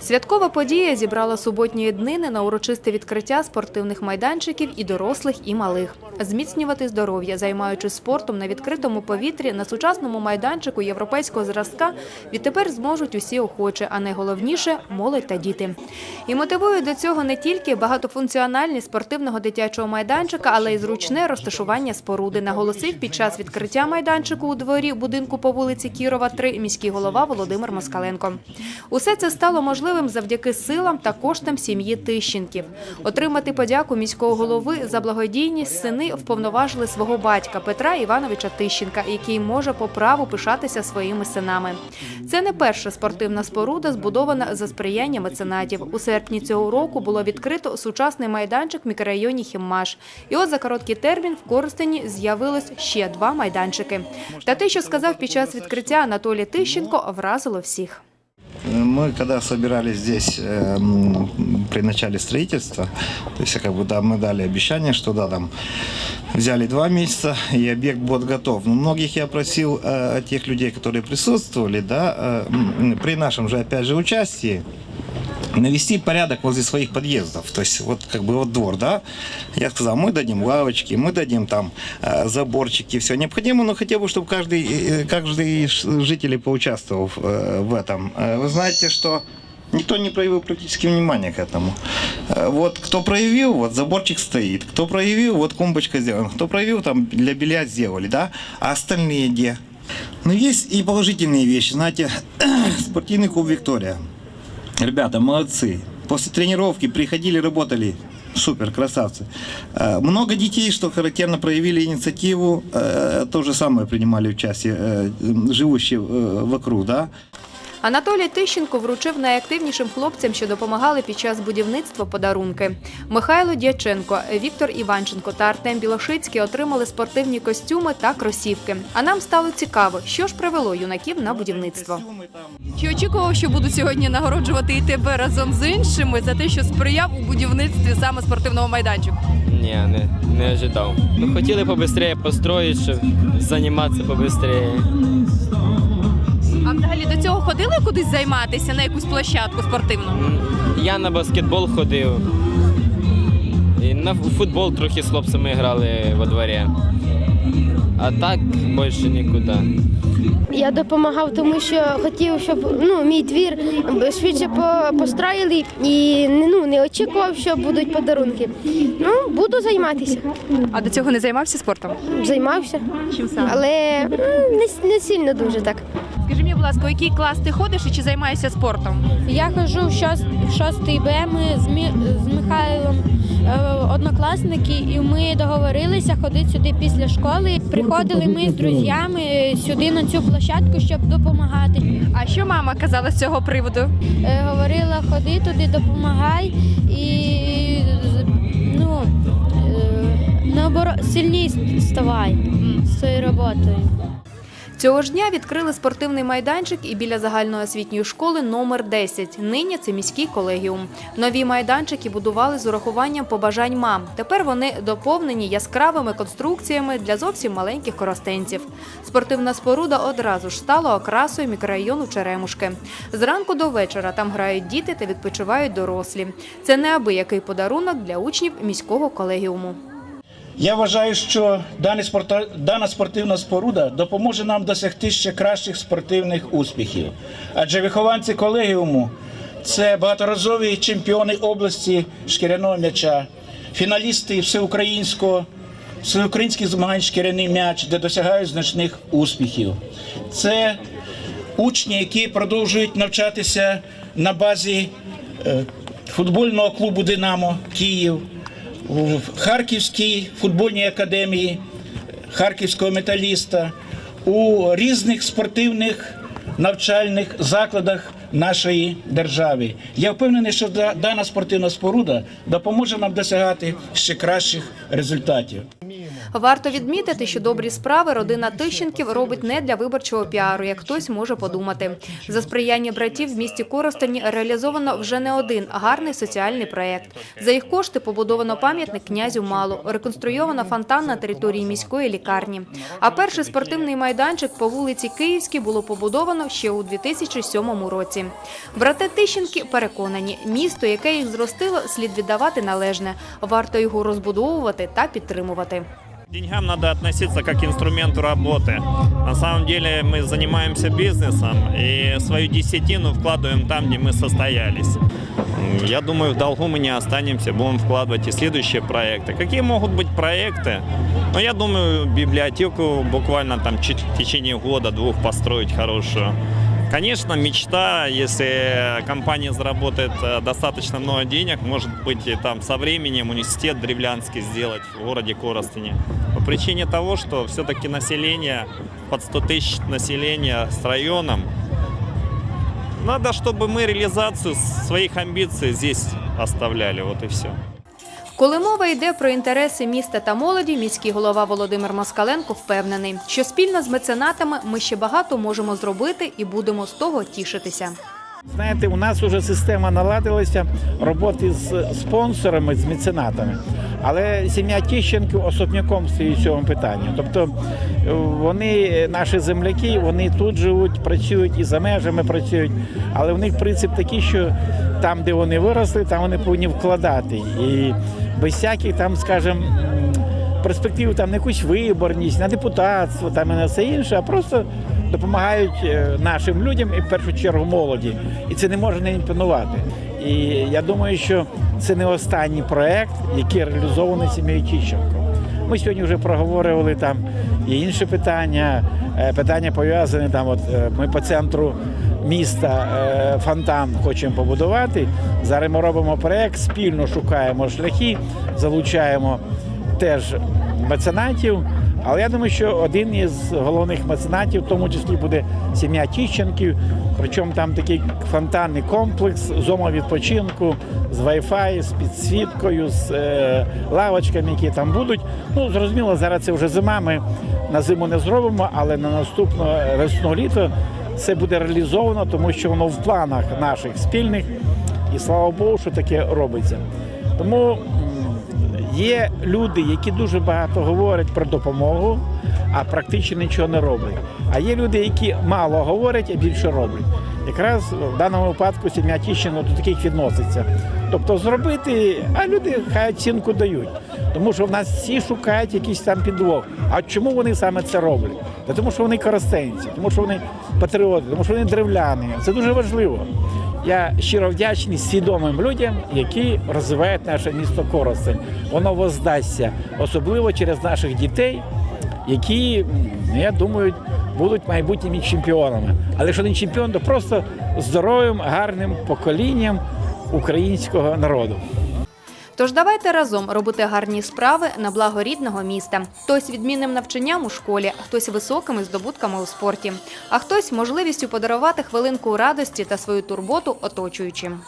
Святкова подія зібрала суботньої днини на урочисте відкриття спортивних майданчиків і дорослих, і малих. Зміцнювати здоров'я, займаючись спортом на відкритому повітрі на сучасному майданчику європейського зразка, відтепер зможуть усі охочі, а найголовніше молодь та діти. І мотивують до цього не тільки багатофункціональність спортивного дитячого майданчика, але й зручне розташування споруди, наголосив під час відкриття майданчику у дворі будинку по вулиці Кірова, 3 міський голова Володимир Москаленко. Усе це стало можливим завдяки силам та коштам сім'ї Тищенків. Отримати подяку міського голови за благодійність сини вповноважили свого батька Петра Івановича Тищенка, який може по праву пишатися своїми синами. Це не перша спортивна споруда, збудована за сприяння меценатів. У серпні цього року було відкрито сучасний майданчик в мікрорайоні Хіммаш. І от за короткий термін в Коростені з'явилось ще два майданчики. Та те, що сказав під час відкриття Анатолій Тищенко, вразило всіх. Мы когда собирались здесь э, м, при начале строительства, то есть как бы да, мы дали обещание, что да, там взяли два месяца и объект будет готов. Но многих я просил э, тех людей, которые присутствовали, да, э, м, при нашем же опять же участии, навести порядок возле своих подъездов. То есть вот как бы вот двор, да. Я сказал, мы дадим лавочки, мы дадим там э, заборчики, все необходимо, но хотя бы, чтобы каждый, э, каждый житель поучаствовал э, в этом. Вы знаете, что Никто не проявил практически внимания к этому. Вот кто проявил, вот заборчик стоит. Кто проявил, вот клумбочка сделана. Кто проявил, там для белья сделали, да? А остальные где? Но есть и положительные вещи. Знаете, спортивный клуб «Виктория». Ребята, молодцы. После тренировки приходили, работали. Супер, красавцы. Э, Много детей, что характерно, проявили инициативу, э, то же самое принимали участие, э, м, живущие э, вокруг, да. Анатолій Тищенко вручив найактивнішим хлопцям, що допомагали під час будівництва подарунки. Михайло Дяченко, Віктор Іванченко та Артем Білошицький отримали спортивні костюми та кросівки. А нам стало цікаво, що ж привело юнаків на будівництво. Чи очікував, що будуть сьогодні нагороджувати і тебе разом з іншими за те, що сприяв у будівництві саме спортивного майданчику? Ні, не, не ожидав. Ну, хотіли побыстрее построїти, щоб займатися побыстрее. А взагалі до цього ходили кудись займатися на якусь площадку спортивну? Я на баскетбол ходив. І на футбол трохи з хлопцями грали во дворі. А так більше нікуди. Я допомагав, тому що хотів, щоб ну, мій двір швидше по- построїли і ну, не очікував, що будуть подарунки. Ну, буду займатися. А до цього не займався спортом? Займався, Чим саме? але м, не, с- не сильно дуже так. Будь ласка, у який клас ти ходиш і чи займаєшся спортом? Я хожу в шост- в шостий Б. Ми з, Мі- з Михайлом е, однокласники, і ми договорилися ходити сюди після школи. Приходили ми з друзями сюди на цю площадку, щоб допомагати. А що мама казала з цього приводу? Е, Говорила, ходи туди, допомагай і ну, е, наоборот, сильніше ставай з цією роботою. Цього ж дня відкрили спортивний майданчик і біля загальноосвітньої школи номер 10. Нині це міський колегіум. Нові майданчики будували з урахуванням побажань мам. Тепер вони доповнені яскравими конструкціями для зовсім маленьких коростенців. Спортивна споруда одразу ж стала окрасою мікрорайону Черемушки. Зранку до вечора там грають діти та відпочивають дорослі. Це неабиякий подарунок для учнів міського колегіуму. Я вважаю, що дана спортивна споруда допоможе нам досягти ще кращих спортивних успіхів. Адже вихованці колегіуму це багаторазові чемпіони області шкіряного м'яча, фіналісти всеукраїнського, всеукраїнських змагань шкіряний м'яч, де досягають значних успіхів. Це учні, які продовжують навчатися на базі е, футбольного клубу Динамо Київ в Харківській футбольній академії, Харківського металіста, у різних спортивних навчальних закладах нашої держави. Я впевнений, що дана спортивна споруда допоможе нам досягати ще кращих результатів. Варто відмітити, що добрі справи родина Тищенків робить не для виборчого піару, як хтось може подумати. За сприяння братів в місті Коростені реалізовано вже не один гарний соціальний проєкт. За їх кошти побудовано пам'ятник князю Малу, реконструйовано фонтан на території міської лікарні. А перший спортивний майданчик по вулиці Київській було побудовано ще у 2007 році. Брати Тищенки переконані, місто, яке їх зростило, слід віддавати належне. Варто його розбудовувати та підтримувати. К деньгам надо относиться как к инструменту работы. На самом деле мы занимаемся бизнесом и свою десятину вкладываем там, где мы состоялись. М, Я думаю, в долгу мы не останемся, будем вкладывать и следующие проекты. Какие могут быть проекты? Ну, я думаю, библиотеку буквально там чуть- в течение года-двух построить хорошую. Конечно, мечта, если компания заработает э, достаточно много денег, может быть, и там со временем университет древлянский сделать в городе Коростене. По причине того, что все-таки население, под 100 тысяч населения с районом, надо, чтобы мы реализацию своих амбиций здесь оставляли, вот и все. Коли мова йде про інтереси міста та молоді, міський голова Володимир Москаленко впевнений, що спільно з меценатами ми ще багато можемо зробити і будемо з того тішитися. Знаєте, у нас вже система наладилася роботи з спонсорами, з меценатами. Але сім'я Тіщенків особняком стоїть цьому питанні. Тобто е, вони, наші земляки, вони тут живуть, працюють і за межами працюють. Але в них принцип такий, що там, де вони виросли, там вони повинні вкладати. І без всяких там, скажімо, перспектив там на якусь виборність, на депутатство там і на все інше, а просто допомагають е, нашим людям і в першу чергу молоді. І це не може не імпонувати. І я думаю, що це не останній проект, який реалізований сім'єю Тіщенко. Ми сьогодні вже проговорювали там і інші питання, е, питання пов'язані там. От е, ми по центру міста е, фонтан хочемо побудувати. Зараз ми робимо проект, спільно шукаємо шляхи, залучаємо теж меценатів. Але я думаю, що один із головних меценатів, в тому числі буде сім'я Тіщенків. Причому там такий фонтанний комплекс, зона відпочинку з Wi-Fi, з підсвіткою, з е, лавочками, які там будуть. Ну, зрозуміло, зараз це вже зима. Ми на зиму не зробимо, але на наступну весну літо це буде реалізовано, тому що воно в планах наших спільних. І слава Богу, що таке робиться. Тому є люди, які дуже багато говорять про допомогу, а практично нічого не роблять. А є люди, які мало говорять, а більше роблять. Якраз в даному випадку сім'я Тіщина до таких відноситься. Тобто зробити, а люди хай оцінку дають. Тому що в нас всі шукають якийсь там підвох. А чому вони саме це роблять? Та тому що вони коростенці, тому що вони патріоти, тому що вони древляни. Це дуже важливо. Я щиро вдячний свідомим людям, які розвивають наше місто Коростень. Воно воздасться, особливо через наших дітей, які, я думаю, будуть майбутніми чемпіонами. Але якщо не чемпіон, то просто здоровим, гарним поколінням українського народу. Тож давайте разом робити гарні справи на благо рідного міста. Хтось відмінним навчанням у школі, хтось високими здобутками у спорті, а хтось можливістю подарувати хвилинку радості та свою турботу оточуючим.